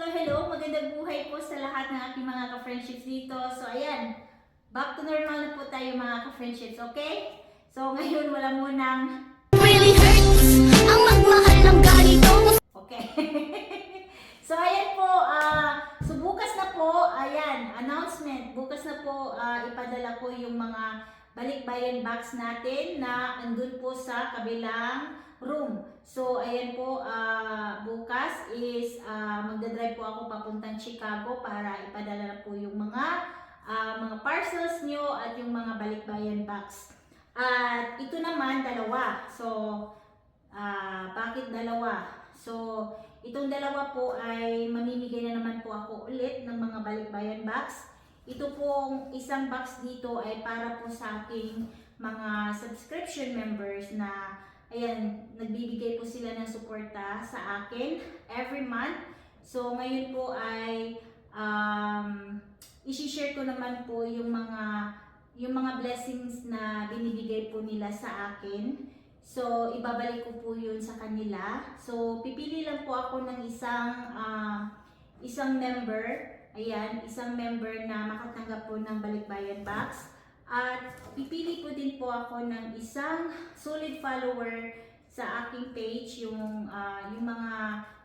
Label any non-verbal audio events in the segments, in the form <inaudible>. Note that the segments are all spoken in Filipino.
hello, hello. Magandang buhay po sa lahat ng aking mga ka-friendships dito. So, ayan. Back to normal na po tayo mga ka-friendships, okay? So, <laughs> ngayon wala munang... really hurts ang magmahal ng ganito. Okay. <laughs> so, ayan po. ah so, bukas na po, ayan, announcement. Bukas na po, ah, ipadala ko yung mga balikbayan box natin na andun po sa kabilang room. So, ayan po, is magdadrive po ako papuntang Chicago para ipadala po yung mga ah, mga parcels nyo at yung mga balikbayan box. At ito naman, dalawa. So, ah, bakit dalawa? So, itong dalawa po ay mamimigay na naman po ako ulit ng mga balikbayan box. Ito pong isang box dito ay para po sa aking mga subscription members na ayan, nagbibigay po sila ng suporta sa akin every month. So, ngayon po ay um, isi-share ko naman po yung mga yung mga blessings na binibigay po nila sa akin. So, ibabalik ko po yun sa kanila. So, pipili lang po ako ng isang ah, isang member. Ayan, isang member na makatanggap po ng balikbayan box. At pipili po din po ako ng isang solid follower sa aking page, yung ah, yung mga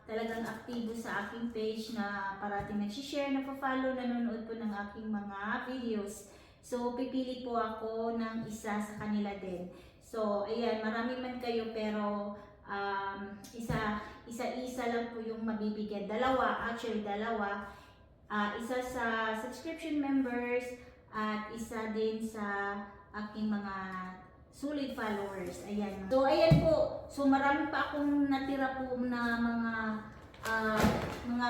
talagang aktibo sa aking page na parating nagsishare, nagpa-follow, nanonood po ng aking mga videos. So, pipili po ako ng isa sa kanila din. So, ayan, marami man kayo pero um, isa, isa-isa lang po yung mabibigyan. Dalawa, actually dalawa. Ah, isa sa subscription members at isa din sa aking mga solid followers. Ayan. So, ayan po. So, marami pa akong natira po na mga ah, mga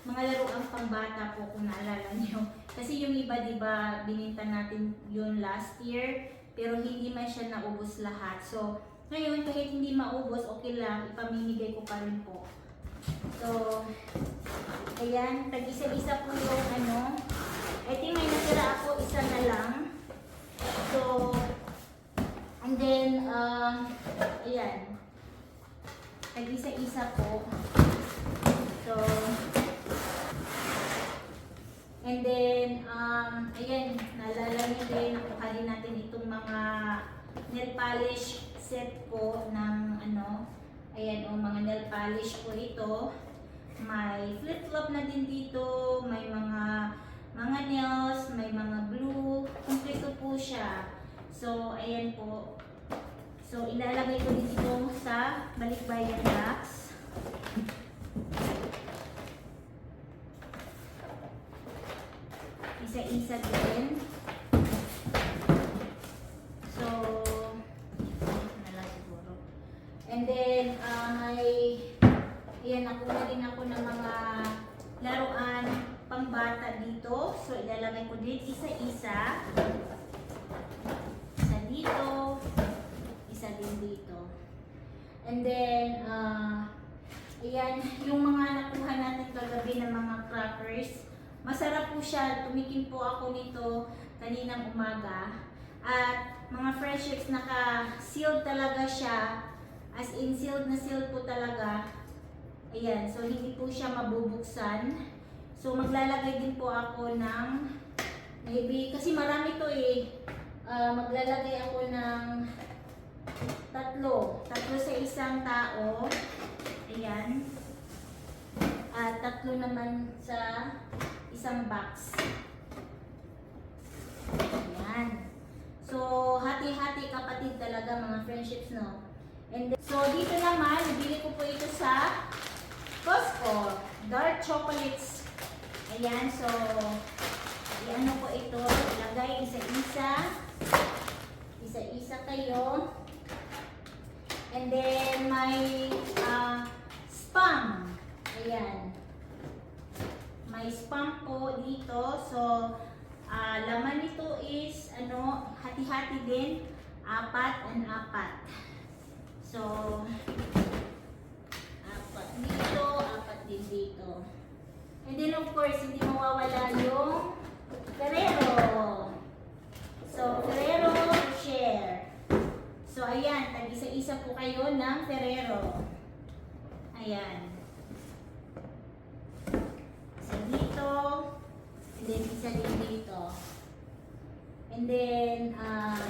mga laruang pangbata po kung naalala niyo. <laughs> Kasi yung iba, di ba, bininta natin yun last year, pero hindi man siya naubos lahat. So, ngayon, kahit hindi maubos, okay lang, ipamimigay ko pa rin po. So, ayan, tag-isa-isa po yung ano. I think may natira ako, isa na lang. So, and then, uh, ayan, tag-isa-isa po. So, And then, um, ayan, naalala niyo din, nakuha din natin itong mga nail polish set po ng ano, ayan, o mga nail polish po ito. May flip-flop na din dito, may mga ko din isa-isa. Isa dito, isa din dito. And then, uh, ayan, yung mga nakuha natin kagabi ng mga crackers, Masarap po siya. Tumikim po ako nito kaninang umaga. At mga friendships, naka-sealed talaga siya. As in, sealed na sealed po talaga. Ayan, so hindi po siya mabubuksan. So maglalagay din po ako ng maybe, kasi marami to eh. Ah, maglalagay ako ng tatlo. Tatlo sa isang tao. Ayan. At tatlo naman sa isang box. Ayan. So, hati-hati kapatid talaga mga friendships, no? And then, so, dito naman, nabili ko po ito sa Costco. Dark chocolates. Ayan, so, i-ano po ito, ilagay isa-isa. Isa-isa kayo. And then, may ah, spam. Ayan. May spam po dito. So, ah, laman nito is, ano, hati-hati din. Apat and apat. So, apat dito, apat din dito. And then, of course, hindi mawawala yung Ferrero. So, Ferrero share. So, ayan, tag-isa-isa po kayo ng Ferrero. Ayan. isa din dito. And then, um,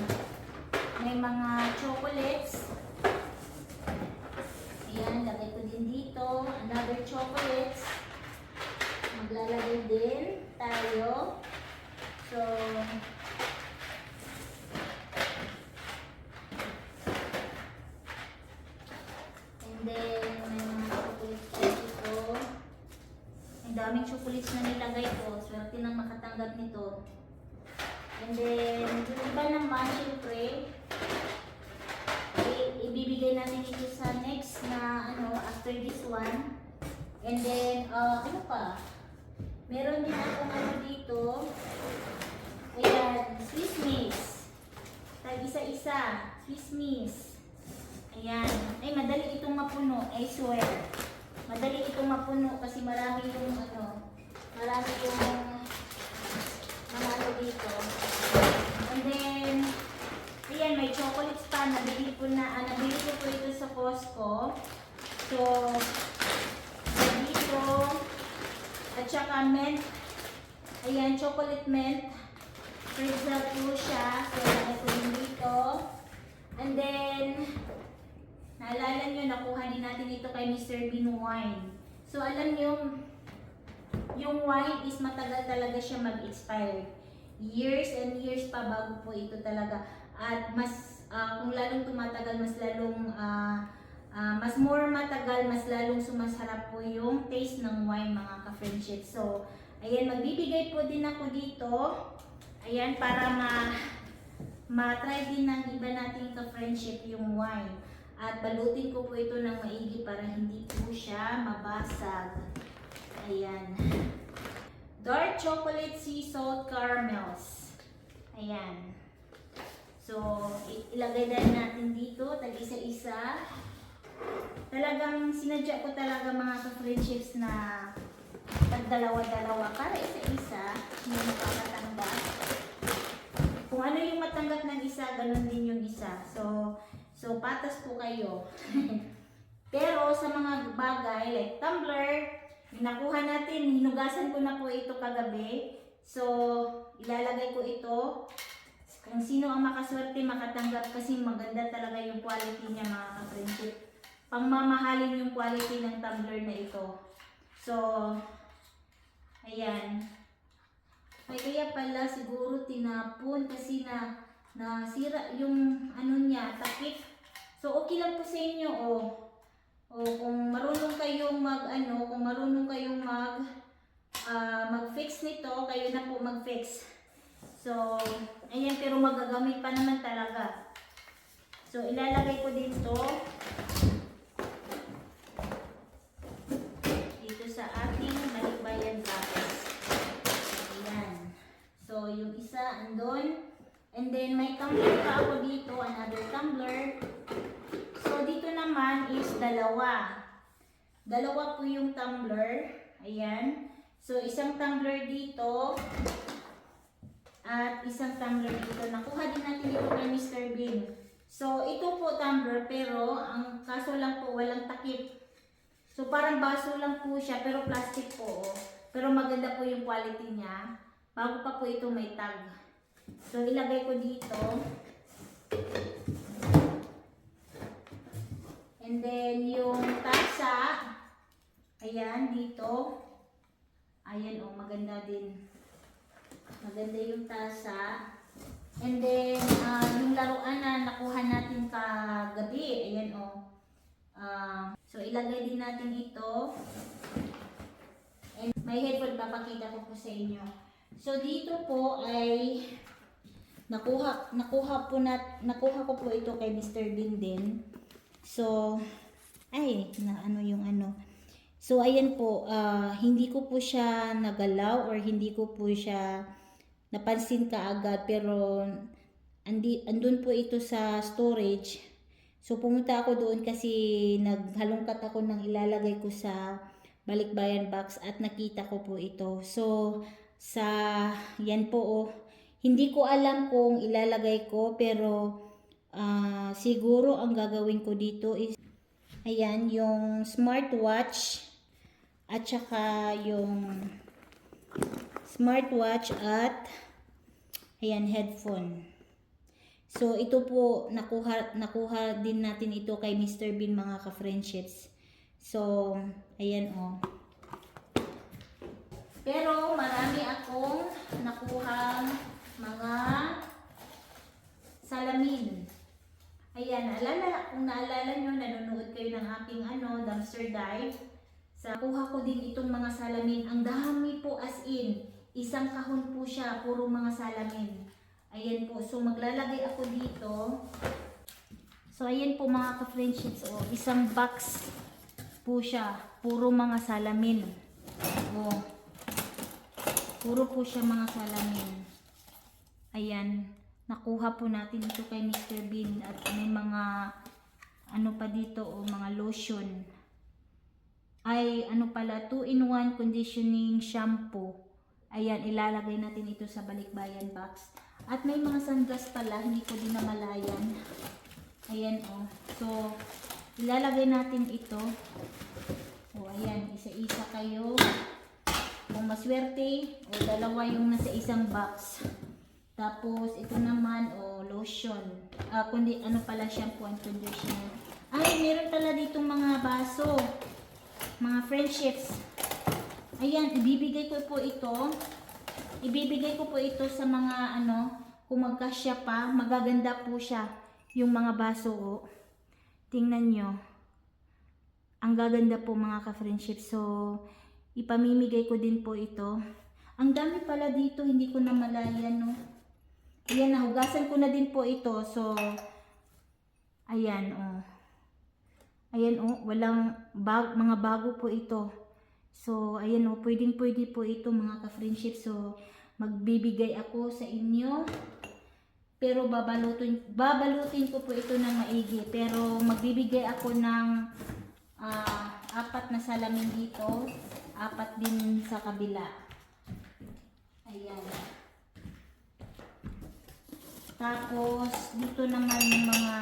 may mga chocolates. Ayan, lagay ko din dito. Another chocolates. Maglalagay din tayo. So, and then, may mga chocolates pa dito. Ang daming chocolates na nilagay ko. Swerte nang makatanggap nito. And then, yung iba naman, syempre, ibibigay natin ito sa next na, ano, after this one. And then, uh, ano pa? Meron din akong ano dito. Ayan, Swiss Miss. Tag isa-isa. Swiss Miss. Ayan. Ay, madali itong mapuno. I swear. Madali itong mapuno kasi marami yung ano, marami yung mga ano dito. And then, ayan, may chocolates pa. Nabili ko na, ah, nabili ko po ito sa Costco. So, dito, at saka mint. Ayan, chocolate mint. Pretzel po siya. So, lagay ko dito. And then, naalala nyo, nakuha din natin ito kay Mr. Bean Wine. So, alam nyo, yung wine is matagal talaga siya mag-expire. Years and years pa bago po ito talaga. At mas, ah, kung lalong tumatagal, mas lalong, ah, ah, mas more matagal, mas lalong sumasarap po yung taste ng wine mga ka-friendship. So, ayan, magbibigay po din ako dito. Ayan, para ma ma-try din ng iba nating ka-friendship yung wine. At balutin ko po ito ng maigi para hindi po siya mabasag. Ayan. Dark chocolate sea salt caramels. Ayan. So, ilagay din natin dito, tag isa-isa. Talagang sinadya ko talaga mga ka-friendships na tag dalawa-dalawa para isa-isa hindi makakatanggap. Kung ano yung matanggap ng isa, ganun din yung isa. So, so patas po kayo. <laughs> Pero sa mga bagay like tumbler, nakuha natin, hinugasan ko na po ito kagabi. So, ilalagay ko ito. Kung sino ang makaswerte makatanggap kasi maganda talaga yung quality niya mga ka-friendship. Pangmamahalin yung quality ng tumbler na ito. So, ayan. Ay, kaya pala siguro tinapon kasi na nasira yung ano niya, takip. So, okay lang po sa inyo, oh. O kung marunong kayong mag ano, kung marunong kayong mag ah, mag-fix nito, kayo na po mag-fix. So, ayan pero magagamit pa naman talaga. So, ilalagay ko dito isa andon. And then, may tumbler pa ako dito, another tumbler. So, dito naman is dalawa. Dalawa po yung tumbler. Ayan. So, isang tumbler dito. At isang tumbler dito. Nakuha din natin dito kay Mr. Bean. So, ito po tumbler, pero ang kaso lang po, walang takip. So, parang baso lang po siya, pero plastic po. oh. Pero maganda po yung quality niya. Bago pa po ito may tag. So, ilagay ko dito. And then, yung tasa, ayan, dito. Ayan, oh, maganda din. Maganda yung tasa. And then, ah, yung laruan na nakuha natin kagabi, ayan, oh. Ah, so, ilagay din natin ito. And may headphone, papakita ko po sa inyo. So, dito po ay nakuha, nakuha po na, nakuha ko po ito kay Mr. Bean din. So, ay, na ano yung ano. So, ayan po, ah, hindi ko po siya nagalaw or hindi ko po siya napansin kaagad pero andi, andun po ito sa storage. So, pumunta ako doon kasi naghalongkat ako ng ilalagay ko sa balikbayan box at nakita ko po ito. So, sa, yan po oh, hindi ko alam kung ilalagay ko pero ah, siguro ang gagawin ko dito is ayan yung smartwatch at saka yung smartwatch at ayan, headphone. So, ito po, nakuha, nakuha din natin ito kay Mr. Bean mga ka-friendships. So, ayan o. Pero, marami akong nakuhang mga salamin. Ayan, naalala, kung naalala nyo, nanonood kayo ng aking ano, dumpster dive. Sa kuha ko din itong mga salamin. Ang dami po as in. Isang kahon po siya, puro mga salamin. Ayan po. So maglalagay ako dito. So ayan po mga ka-friendships. Oh, isang box po siya. Puro mga salamin. Oh. Puro po siya mga salamin. Ayan. Nakuha po natin ito kay Mr. Bean. At may mga ano pa dito o mga lotion ay ano pala 2-in-1 conditioning shampoo. Ayan, ilalagay natin ito sa balikbayan box. At may mga sunglass pala, hindi ko din namalayan. Ayan oh. So, ilalagay natin ito. O ayan, isa-isa kayo. Kung maswerte, o dalawa yung nasa isang box. Tapos, ito naman, o lotion. Ah, kundi ano pala, shampoo and conditioner. Ay, meron pala ditong mga baso mga friendships. Ayan, ibibigay ko po ito. Ibibigay ko po ito sa mga ano, kung magkasya pa, magaganda po siya. Yung mga baso, oh. Tingnan nyo. Ang gaganda po mga ka-friendships. So, ipamimigay ko din po ito. Ang dami pala dito, hindi ko na malayan, no. Ayan, nahugasan ko na din po ito. So, ayan, oh. Ayan oh, walang bag, mga bago po ito. So, ayan oh, pwedeng pwede po ito mga ka-friendship. So, magbibigay ako sa inyo. Pero babalutin, babalutin ko po ito ng maigi. Pero magbibigay ako ng ah, apat na salamin dito. Apat din sa kabila. Ayan. Tapos, dito naman yung mga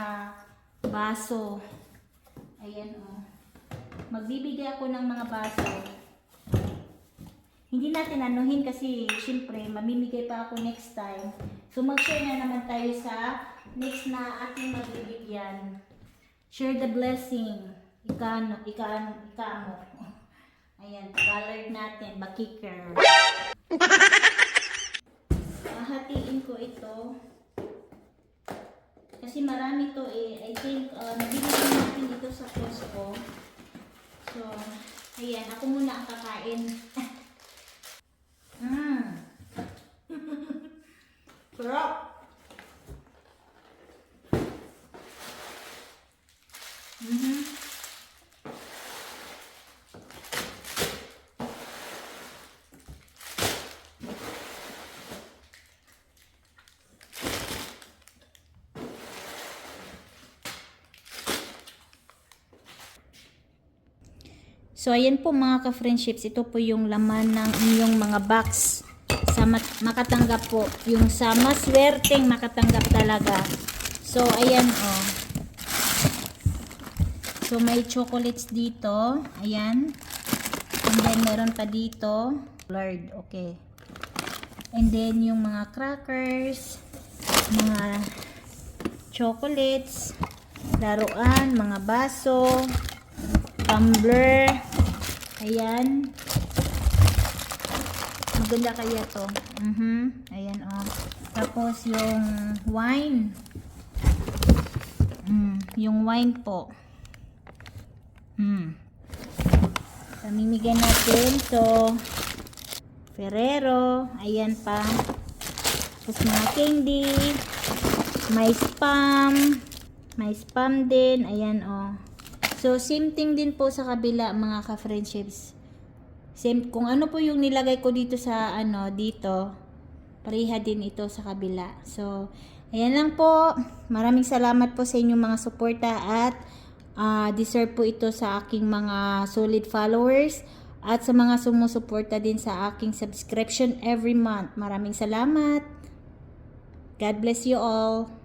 baso. Ayan o. Magbibigay ako ng mga baso. Hindi natin anuhin kasi syempre mamimigay pa ako next time. So mag-share na naman tayo sa next na ating magbibigyan. Share the blessing. Ika, ika, ika. Ayan, colored natin, bakiker. Hahatiin ko ito. Kasi marami to eh. I think, uh, nabibigyan natin dito sa Costco. So, ayan. Ako muna ang kakain. <laughs> So, ayan po mga ka-friendships. Ito po yung laman ng inyong mga box. Sa makatanggap po. Yung sa maswerteng makatanggap talaga. So, ayan o. Oh. So, may chocolates dito. Ayan. And then, meron pa dito. Blurred. Okay. And then, yung mga crackers. Mga chocolates. Laruan. Mga baso tumbler. Ayan. Maganda kaya to. Mhm. Ayan oh. Tapos yung wine. Mm, yung wine po. Mm. Pamimigay natin to Ferrero. Ayan pa. Tapos mga candy. May spam. May spam din. Ayan oh. So, same thing din po sa kabila, mga ka-friendships. Same, kung ano po yung nilagay ko dito sa, ano, dito, pareha din ito sa kabila. So, ayan lang po. Maraming salamat po sa inyong mga suporta at ah, deserve po ito sa aking mga solid followers at sa mga sumusuporta din sa aking subscription every month. Maraming salamat. God bless you all.